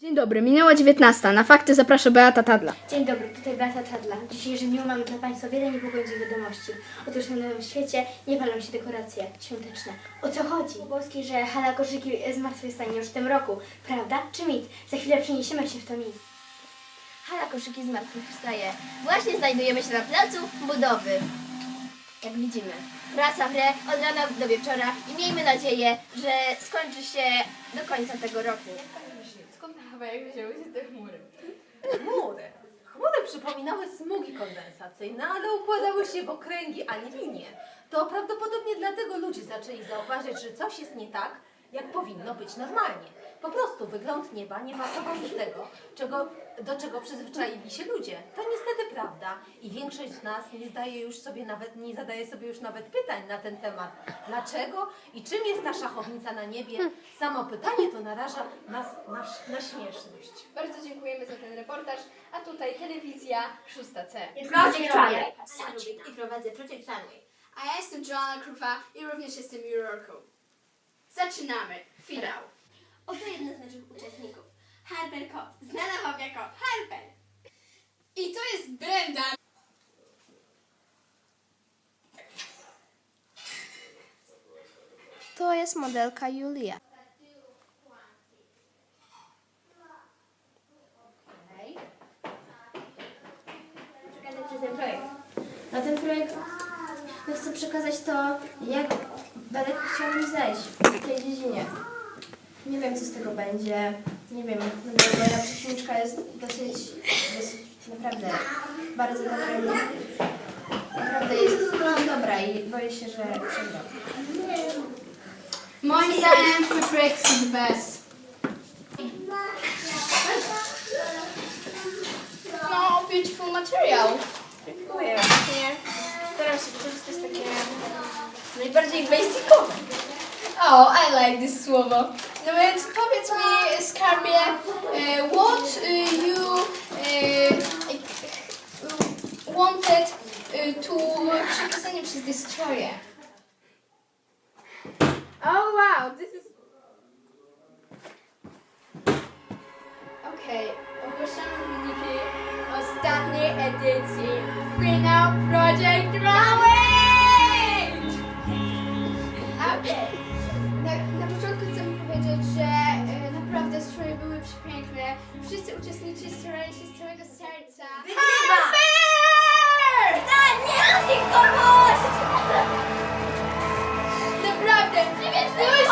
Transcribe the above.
Dzień dobry, minęła 19. Na fakty zaprasza Beata Tadla. Dzień dobry, tutaj Beata Tadla. W dzisiejszym dniu mamy dla Państwa wiele niepokojących wiadomości. Otóż na nowym świecie nie palą się dekoracje świąteczne. O co chodzi? Boski, że hala koszyki zmartwychwstanie już w tym roku. Prawda czy mit? Za chwilę przeniesiemy się w to miejsce. Hala koszyki zmartwychwstaje. Właśnie znajdujemy się na placu budowy. Jak widzimy. Praca w re od rana do wieczora i miejmy nadzieję, że skończy się do końca tego roku. Skąd na Hawajach wzięły się te chmury? Chmury. Chmury przypominały smugi kondensacyjne, ale układały się w okręgi, a nie linie. To prawdopodobnie dlatego ludzie zaczęli zauważyć, że coś jest nie tak, jak powinno być normalnie. Po prostu wygląd nieba nie pasował do tego, czego, do czego przyzwyczaili się ludzie. To niestety prawda i większość z nas nie zdaje już sobie nawet, nie zadaje sobie już nawet pytań na ten temat. Dlaczego i czym jest ta szachownica na niebie? Samo pytanie to naraża nas na, na śmieszność. Bardzo dziękujemy za ten reportaż, a tutaj telewizja 6C. Project Runway. I prowadzę Project Runway. A ja jestem Joanna Krupa i również jestem jurorką. Zaczynamy. Finał. Oto jeden z naszych uczestników. Harper Kot, znana wam jako Harper. I to jest Brenda. To jest modelka Julia. Przekazać Ci ten projekt. No ten projekt, chcę przekazać to, jak daleko chciałabym zejść w tej dziedzinie. Nie wiem, co z tego będzie. Nie wiem, no bo moja przeciwniczka jest dosyć, dosyć naprawdę bardzo dobra. Naprawdę jest no, dobra i boję się, że przegram. Moim zdaniem projekt jest best. No, beautiful material. Dziękuję. Właśnie staram się wykorzystać takie najbardziej basicowe. Oh, I like this słowo. No więc powiedz mi, skarbie, e, what e, you e, wanted e, to przekazanie przez Destroyer? Oh wow, this is... Okej, ogłaszamy wyniki ostatniej edycji Finał Project Runway! uczestniczy strona się z całego serca. Chyba! Naprawdę!